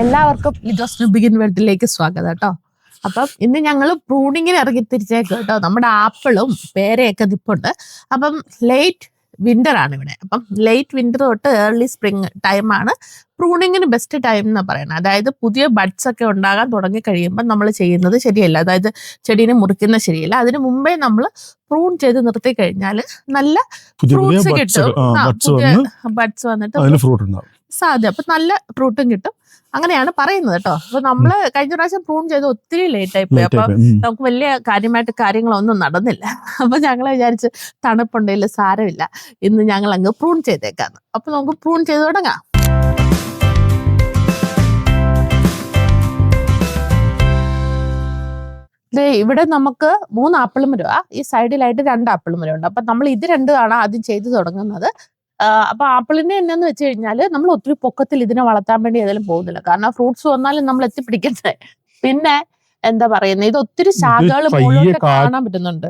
എല്ലാവർക്കും ലിജോസ് ബിഗിൻ വേൾഡിലേക്ക് സ്വാഗതം കേട്ടോ. അപ്പം ഇന്ന് ഞങ്ങൾ പ്രൂണിങ്ങിന് ഇറങ്ങി തിരിച്ചേക്കും കേട്ടോ. നമ്മുടെ ആപ്പിളും പേരയൊക്കെ നിപ്പുണ്ട്. അപ്പം ലേറ്റ് വിന്റർ ആണ് ഇവിടെ. അപ്പം ലേറ്റ് വിന്റർ തൊട്ട് ഏർലി സ്പ്രിങ് ടൈമാണ് പ്രൂണിങ്ങിന് ബെസ്റ്റ് ടൈം എന്ന് പറയുന്നത് അതായത് പുതിയ ബഡ്സ് ഒക്കെ ഉണ്ടാകാൻ തുടങ്ങി കഴിയുമ്പോൾ നമ്മൾ ചെയ്യുന്നത് ശരിയല്ല. അതായത് ചെടീനെ മുറിക്കുന്ന ശരിയല്ല. അതിന് മുമ്പേ നമ്മൾ പ്രൂൺ ചെയ്ത് നിർത്തി കഴിഞ്ഞാൽ നല്ല ഫ്രൂട്ട്സ് കിട്ടും. ബഡ്സ് വന്നിട്ട് ഫ്രൂട്ട് ഉണ്ടാവും. സാധ്യത. അപ്പൊ നല്ല ഫ്രൂട്ടും കിട്ടും. അങ്ങനെയാണ് പറയുന്നത് കേട്ടോ. അപ്പൊ നമ്മൾ കഴിഞ്ഞ പ്രാവശ്യം പ്രൂൺ ചെയ്ത് ഒത്തിരി ലേറ്റ് ആയി പോയി. അപ്പൊ നമുക്ക് വലിയ കാര്യമായിട്ട് കാര്യങ്ങളൊന്നും നടന്നില്ല. അപ്പൊ ഞങ്ങൾ വിചാരിച്ച് തണുപ്പുണ്ടെങ്കിൽ സാരമില്ല. ഇന്ന് ഞങ്ങൾ അങ്ങ് പ്രൂൺ ചെയ്തേക്കാന്ന്. അപ്പൊ നമുക്ക് പ്രൂൺ ചെയ്ത് തുടങ്ങാം. ഇവിടെ നമുക്ക് മൂന്ന് ആപ്പിൾ മരവാ ഈ സൈഡിലായിട്ട് രണ്ട് ആപ്പിൾ മരം ഉണ്ട് അപ്പൊ നമ്മൾ ഇത് രണ്ടുമാണ് ആദ്യം ചെയ്തു തുടങ്ങുന്നത്. അപ്പൊ ആപ്പിളിന്റെ എന്നാന്ന് വെച്ച് കഴിഞ്ഞാൽ നമ്മൾ ഒത്തിരി പൊക്കത്തിൽ ഇതിനെ വളർത്താൻ വേണ്ടി ഏതായാലും പോകുന്നില്ല. കാരണം ഫ്രൂട്ട്സ് വന്നാലും നമ്മൾ എത്തിപ്പിടിക്കട്ടെ. പിന്നെ എന്താ പറയുന്നത് ഇത് ഒത്തിരി ശാഖകൾ മുകളിലോട്ട് കാണാൻ പറ്റുന്നുണ്ട്.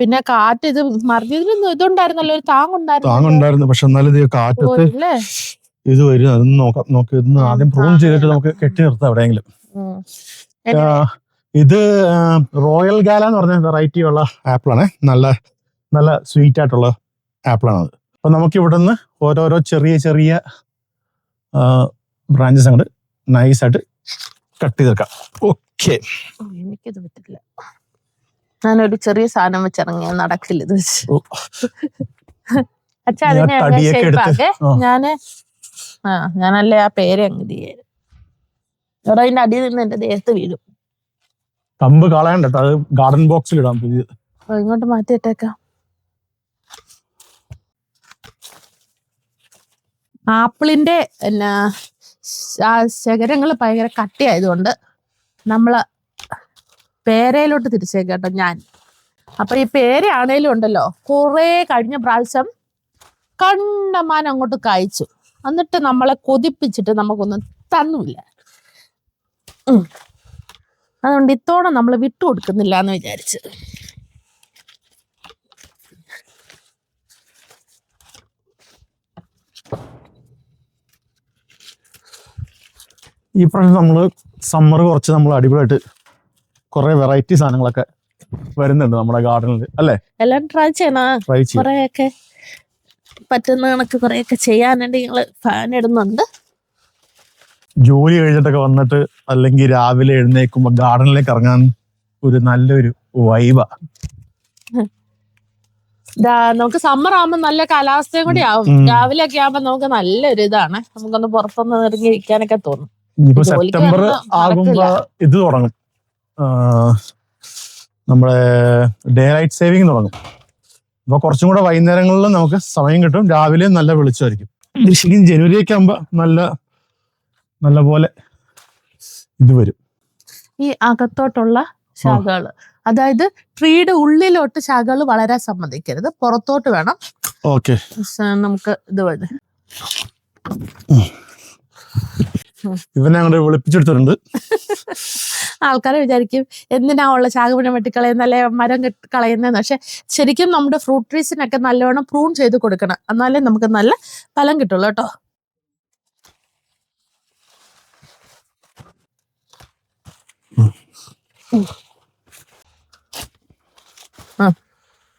പിന്നെ കാറ്റ് ഇത് മറിഞ്ഞതിനൊന്നും ഇതുണ്ടായിരുന്നല്ലോ ഒരു താങ്ങുണ്ടായിരുന്നു. താങ്ങുണ്ടായിരുന്നു പക്ഷെ എന്നാലും ഇത് കാറ്റത്ത് ഇത് വരും. അതൊന്ന് നോക്കാം നോക്ക് ഇതൊന്ന് ആദ്യം പ്രൂവ് ചെയ്തിട്ട് നമുക്ക് കെട്ടി നിർത്താം എവിടെയെങ്കിലും. ഇത് റോയൽ ഗാല എന്ന് പറഞ്ഞ വെറൈറ്റി ഉള്ള ആപ്പിളാണ്. നല്ല നല്ല സ്വീറ്റ് ആയിട്ടുള്ള ആപ്പിളാണ് അത് അപ്പൊ നമുക്ക് ഇവിടുന്ന് ഓരോരോ ചെറിയ ചെറിയ ബ്രാഞ്ചസ് അങ്ങോട്ട് നൈസായിട്ട് കട്ട് ചെയ്തെടുക്കാം. ഓക്കെ എനിക്കത് പറ്റില്ല. ഞാനൊരു ചെറിയ സാധനം വെച്ചിറങ്ങിയ നടക്കില്ല ഇത് വെച്ച്. അച്ഛാ അതിനെ. ഞാൻ ആ ഞാനല്ലേ ആ പേര് അങ്ങ് ചെയ്യാൻ ഇവിടെ അതിന്റെ അടിയിൽ നിന്ന് എന്റെ ദേഹത്ത് വീഴും. കമ്പ് കളയണ്ട അത് ഗാർഡൻ ബോക്സിൽ ഇടാം പുതിയത്. ഇങ്ങോട്ട് ഇങ്ങോട്ട് മാറ്റിയിട്ടേക്കാം ആപ്പിളിന്റെ എന്നാ ശകരങ്ങൾ ഭയങ്കര കട്ടിയായതുകൊണ്ട് നമ്മൾ പേരയിലോട്ട് തിരിച്ചേക്കട്ടോ ഞാൻ. അപ്പം ഈ പേരയാണേലും ഉണ്ടല്ലോ കുറേ കഴിഞ്ഞ പ്രാവശ്യം കണ്ടമാൻ അങ്ങോട്ട് കഴിച്ചു എന്നിട്ട് നമ്മളെ കൊതിപ്പിച്ചിട്ട് നമുക്കൊന്നും തന്നുമില്ല. അതുകൊണ്ട് ഇത്തോടെ നമ്മൾ വിട്ടുകൊടുക്കുന്നില്ല എന്ന് വിചാരിച്ച്. ഈ പ്രാവശ്യം നമ്മൾ സമ്മർ കുറച്ച് നമ്മൾ അടിപൊളിയായിട്ട് കുറെ വെറൈറ്റി സാധനങ്ങളൊക്കെ വരുന്നുണ്ട് നമ്മുടെ ഗാർഡനിൽ അല്ലേ? എല്ലാം ട്രൈ ചെയ്യണം? ട്രൈ കുറെയൊക്കെ പറ്റുന്ന കണക്ക് കുറെയൊക്കെ ചെയ്യാനുണ്ട്. ഞങ്ങൾ ഫാൻ ഇടുന്നുണ്ട്. ജോലി കഴിഞ്ഞിട്ടൊക്കെ വന്നിട്ട് അല്ലെങ്കിൽ രാവിലെ എഴുന്നേക്കുമ്പോ ഗാർഡനിലേക്ക് ഇറങ്ങാൻ ഒരു നല്ലൊരു വൈബ നമുക്ക് സമ്മർ ആവുമ്പോ നല്ല കാലാവസ്ഥയും കൂടി ആവും. രാവിലെ ഒക്കെ ആവുമ്പോ നമുക്ക് നല്ലൊരു ഇതാണ് നമുക്കൊന്ന് പുറത്തൊന്ന് ഇറങ്ങി ഇരിക്കാനൊക്കെ തോന്നും. ഇനിയിപ്പോ സെപ്റ്റംബർ ആകുമ്പോ ഇത് തുടങ്ങും. നമ്മുടെ ഡേ ലൈറ്റ് സേവിങ് തുടങ്ങും. അപ്പൊ കുറച്ചും കൂടെ വൈകുന്നേരങ്ങളിൽ നമുക്ക് സമയം കിട്ടും. രാവിലെ നല്ല വെളിച്ചമായിരിക്കും. ശരിക്കും ജനുവരി ഒക്കെ ആകുമ്പോ നല്ല നല്ല പോലെ ഇത് വരും. ഈ അകത്തോട്ടുള്ള ശാഖകൾ. അതായത് ട്രീയുടെ ഉള്ളിലോട്ട് ശാഖകൾ വളരാൻ സമ്മതിക്കരുത്. പുറത്തോട്ട് വേണം. ഓക്കെ. നമുക്ക് ഇത് വഴി. ഇവനെ അങ്ങോട്ട് വിളിപ്പിച്ചെടുത്തിട്ടുണ്ട്. ആൾക്കാരെ വിചാരിക്കും എന്തിനാ ഉള്ള മുഴുവൻ വെട്ടിക്കളയുന്ന അല്ലെ മരം കളയുന്നതെന്ന് പക്ഷെ ശരിക്കും നമ്മുടെ ഫ്രൂട്ട് ട്രീസിനൊക്കെ നല്ലവണ്ണം പ്രൂൺ ചെയ്ത് കൊടുക്കണം. എന്നാലേ നമുക്ക് നല്ല ഫലം കിട്ടുള്ളൂ കേട്ടോ.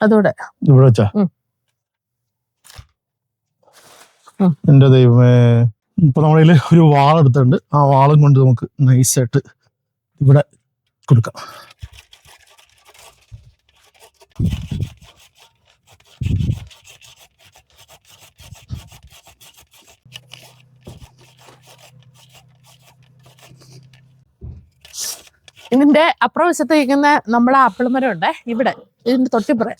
അതോടെ. ഇവിടെ വെച്ചാ. എന്റെ ദൈവമേ. ഇപ്പൊ കയ്യിൽ ഒരു വാൾ എടുത്തിട്ടുണ്ട്. ആ വാളും കൊണ്ട് നമുക്ക് നൈസായിട്ട് ഇവിടെ കൊടുക്കാം. ഇതിന്റെ അപ്പുറം വശത്ത് ഇരിക്കുന്ന നമ്മളെ ആപ്പിൾ മരം ഉണ്ട് ഇവിടെ ഇതിന്റെ തൊട്ടിപ്പുറം.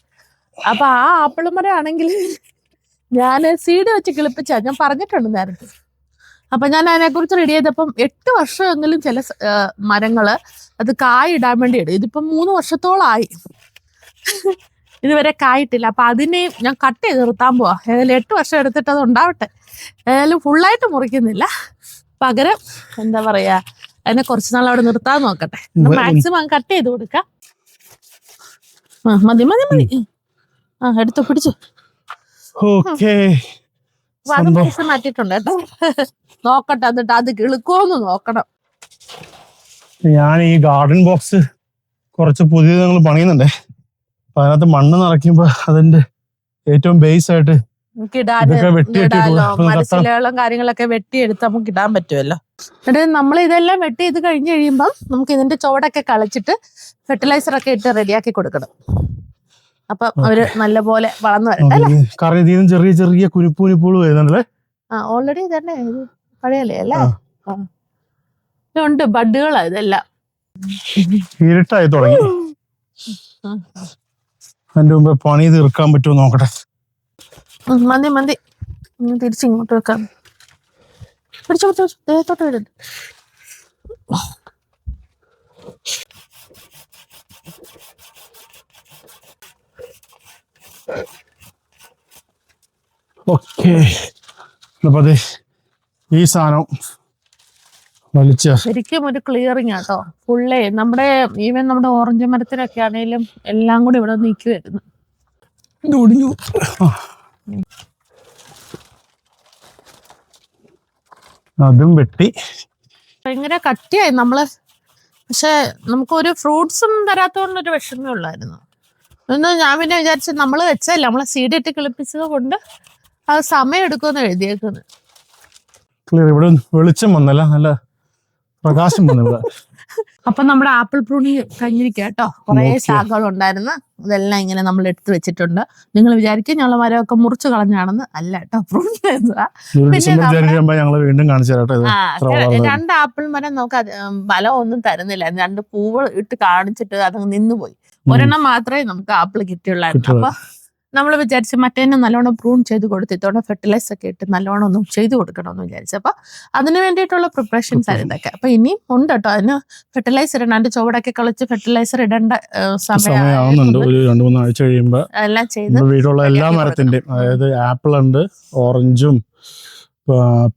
അപ്പൊ ആ ആപ്പിൾ മരം ആണെങ്കിൽ ഞാൻ സീഡ് വെച്ച് കിളിപ്പിച്ച. ഞാൻ പറഞ്ഞിട്ടുണ്ട് നേരത്തെ. അപ്പൊ ഞാൻ അതിനെക്കുറിച്ച് റെഡി ചെയ്തപ്പം എട്ട് വർഷമെങ്കിലും ചില മരങ്ങൾ അത് കായിടാൻ വേണ്ടി ഇടും. ഇതിപ്പം മൂന്ന് വർഷത്തോളമായി ഇതുവരെ കായിട്ടില്ല. അപ്പൊ അതിനെയും ഞാൻ കട്ട് ചെയ്ത് നിർത്താൻ പോവാ. ഏതായാലും എട്ട് വർഷം എടുത്തിട്ട് അത് ഉണ്ടാവട്ടെ. ഏതായാലും ഫുള്ളായിട്ട് മുറിക്കുന്നില്ല. പകരം എന്താ പറയാ അതിനെ കുറച്ച് നാൾ അവിടെ നിർത്താൻ നോക്കട്ടെ. മാക്സിമം കട്ട് ചെയ്ത് കൊടുക്കാം. ആ മതി മതി മതി. ആ എടുത്തു പിടിച്ചു. ഓക്കെ. മാറ്റിയിട്ടുണ്ട് കേട്ടോ. നോക്കട്ടെ എന്നിട്ട് അത് കിളുക്കുമോന്ന് നോക്കണം. ഞാൻ ഈ ഗാർഡൻ ബോക്സ് കുറച്ച് പുതിയത് ഞങ്ങൾ പണിയുന്നുണ്ടേ. അപ്പൊ അതിനകത്ത് മണ്ണ് നിറയ്ക്കുമ്പോ അതിന്റെ ഏറ്റവും ബേസ് ആയിട്ട്. മരച്ചിലകളും കാര്യങ്ങളൊക്കെ വെട്ടിയെടുത്ത് നമുക്ക് ഇടാൻ പറ്റുമല്ലോ. എന്നിട്ട് നമ്മൾ ഇതെല്ലാം വെട്ടി ഇത് കഴിഞ്ഞു കഴിയുമ്പോൾ നമുക്ക് ഇതിന്റെ ചുവടൊക്കെ കളിച്ചിട്ട് ഫെർട്ടിലൈസർ ഒക്കെ ഇട്ട് റെഡിയാക്കി കൊടുക്കണം. അപ്പൊ അവർ നല്ലപോലെ വളർന്നു വരട്ടെ ചെറിയ ചെറിയ കുരുപ്പ് കുരുപ്പുകൾ വരുന്നുണ്ടല്ലേ? ആ ഓൾറെഡി തന്നെ പഴയല്ലേ അല്ലേ. ഇതുണ്ട് ബഡുകളാ ഇതെല്ലാം. ഇരുട്ടായി തുടങ്ങി. അതിന്റെ മുമ്പ് പണി തീർക്കാൻ പറ്റുമോ നോക്കട്ടെ. മതി മതി. തിരിച്ചിങ്ങോട്ട് ഇങ്ങോട്ട് വെക്കാം. പിടിച്ചു പിടിച്ചു. ദേഹത്തോട്ട് വിടരുത് ഓക്കെ. അപ്പൊ അതെ ഈ സാധനം വലിച്ച. ശരിക്കും ഒരു ക്ലിയറിങ് ആട്ടോ ഫുള്ളേ നമ്മുടെ ഈവൻ നമ്മുടെ ഓറഞ്ച് മരത്തിനൊക്കെ ആണെങ്കിലും എല്ലാം കൂടി ഇവിടെ നിൽക്കുമായിരുന്നു ഇത് ഒടിഞ്ഞു. ആ. അതും വെട്ടി. ഭയങ്കര കട്ടിയായി നമ്മൾ. പക്ഷെ നമുക്കൊരു ഫ്രൂട്ട്സും തരാത്തോണ്ടൊരു വിഷമേ ഉള്ളായിരുന്നു. ഒന്ന് ഞാൻ പിന്നെ വിചാരിച്ചു നമ്മൾ വെച്ചല്ല നമ്മളെ സീഡിട്ട് കിളിപ്പിച്ചത് കൊണ്ട് അത് സമയം എടുക്കുമെന്ന് എഴുതിയേക്കുന്നത് ക്ലിയർ ഇവിടെ വെളിച്ചം വന്നല്ല? നല്ല പ്രകാശം വന്നു ഇവിടെ. അപ്പൊ നമ്മുടെ ആപ്പിൾ പ്രൂണി കഴിഞ്ഞിരിക്കുക കേട്ടോ. കുറെ. ശാഖകൾ ഉണ്ടായിരുന്നു ഇതെല്ലാം ഇങ്ങനെ നമ്മൾ എടുത്തു വെച്ചിട്ടുണ്ട്. നിങ്ങൾ വിചാരിക്കും ഞങ്ങൾ മരമൊക്കെ മുറിച്ചു കളഞ്ഞാണെന്ന്. അല്ല കേട്ടോ പ്രൂണി വീണ്ടും കാണിച്ചു കേട്ടോ. രണ്ട് ആപ്പിൾ മരം നമുക്ക് ഫലം ഒന്നും തരുന്നില്ല. രണ്ട് പൂവ് ഇട്ട് കാണിച്ചിട്ട് അത് നിന്നുപോയി. ഒരെണ്ണം മാത്രമേ നമുക്ക് ആപ്പിൾ കിട്ടിയുള്ളായിരുന്നു. കിട്ടിയുള്ളൂ. അപ്പൊ നമ്മൾ വിചാരിച്ച് മറ്റേനെ നല്ലോണം പ്രൂൺ ചെയ്ത് കൊടുത്ത് ഇത്തോടെ ഫെർട്ടിലൈസർ ഒക്കെ ഇട്ട് നല്ലോണം ഒന്നും ചെയ്ത് കൊടുക്കണമെന്ന് വിചാരിച്ചു. അപ്പൊ അതിന് വേണ്ടിയിട്ടുള്ള പ്രിപ്പറേഷൻസ് ആണ് ഇതൊക്കെ. അപ്പൊ ഇനിയും ഉണ്ട് കേട്ടോ അതിന് ഫെർട്ടിലൈസർ ഇടണം. അതിന്റെ ചുവടൊക്കെ കളിച്ച് ഫെർട്ടിലൈസർ ഇടേണ്ട സമയമാവുന്നുണ്ട്. സമയം ഒരു രണ്ടു മൂന്ന് ആഴ്ച കഴിയുമ്പോൾ എല്ലാം ചെയ്ത് വീടുള്ള വീട്ടിലുള്ള എല്ലാ മരത്തിന്റെയും അതായത് ആപ്പിൾ ഉണ്ട് ഓറഞ്ചും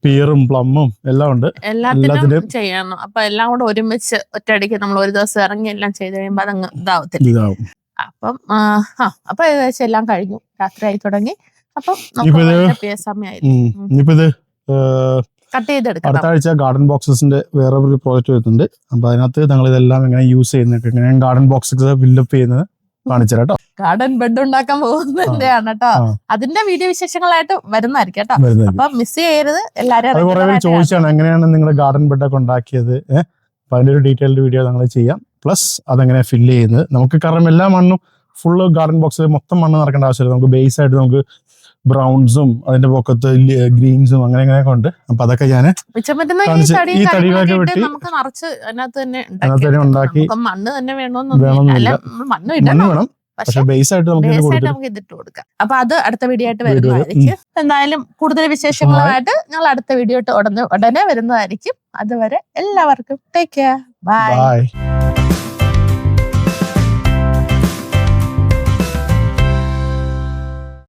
പീറും പ്ലമ്മും എല്ലാം ഉണ്ട്. എല്ലാത്തിനും ചെയ്യണം. അപ്പൊ എല്ലാം കൂടെ ഒരുമിച്ച് ഒറ്റയടിക്ക് നമ്മൾ ഒരു ദിവസം ഇറങ്ങി എല്ലാം ചെയ്ത് കഴിയുമ്പോ അതങ്ങ് ഇതാവത്തില്ല. ഇതാവും. അപ്പം ആ അപ്പൊ ഏകദേശം എല്ലാം കഴിഞ്ഞു. രാത്രിയായി തുടങ്ങി. അപ്പം നമുക്ക് സമയമായി കട്ട് അടുത്ത ആഴ്ച ഗാർഡൻ ബോക്സസിന്റെ വേറെ ഒരു പ്രോജക്റ്റ് വരുന്നുണ്ട്. അപ്പൊ അതിനകത്ത് ഞങ്ങൾ ഇതെല്ലാം എങ്ങനെ യൂസ് ചെയ്യുന്നത് എങ്ങനെ ഗാർഡൻ ബോക്സസ് ഫില്ലപ്പ് ചെയ്യുന്നത് കാണിച്ചു കേട്ടോ ഗാർഡൻ ബെഡ് ഉണ്ടാക്കാൻ പോകുന്നതിന്റെയാണ് കേട്ടോ അതിന്റെ വീഡിയോ വിശേഷങ്ങളായിട്ട് വരുന്നതായിരിക്കും കേട്ടോ അപ്പൊ മിസ് ചെയ്യരുത്. എല്ലാരും ചോദിച്ചാണ് എങ്ങനെയാണ് നിങ്ങൾ ഗാർഡൻ ബെഡ് ഒക്കെ ഉണ്ടാക്കിയത്? അപ്പൊ അതിന്റെ ഒരു ഡീറ്റെയിൽഡ് വീഡിയോ ഞങ്ങൾ ചെയ്യാം. പ്ലസ് അതങ്ങനെ ഫില്ല് ചെയ്യുന്നത്? നമുക്ക് കാരണം എല്ലാ മണ്ണും ഫുള്ള് ഗാർഡൻ ബോക്സിൽ മൊത്തം മണ്ണ് നടക്കേണ്ട ആവശ്യമില്ല. നമുക്ക് ബേസ് ആയിട്ട് നമുക്ക് ബ്രൗൺസും അതിന്റെ പൊക്കത്ത് ഗ്രീൻസും അങ്ങനെ അങ്ങനെയൊക്കെ ഉണ്ട്. അപ്പൊ അതൊക്കെ ഞാൻ ഈ തടികളൊക്കെ വെട്ടി അതിനകത്ത് തന്നെ ഉണ്ടാക്കി മണ്ണ് തന്നെ വേണമെന്നില്ല. മണ്ണ് വേണം. പക്ഷെ ബേസ് ആയിട്ട് നമുക്ക് ഇതിട്ട് കൊടുക്കാം. അപ്പൊ അത് അടുത്ത വീഡിയോ ആയിട്ട് വരും. വരുന്നതായിരിക്കും. എന്തായാലും കൂടുതൽ വിശേഷങ്ങളുമായിട്ട് ഞങ്ങൾ അടുത്ത വീഡിയോ ഉടനെ ഉടനെ വരുന്നതായിരിക്കും. അതുവരെ എല്ലാവർക്കും ടേക്ക് കെയർ ബൈ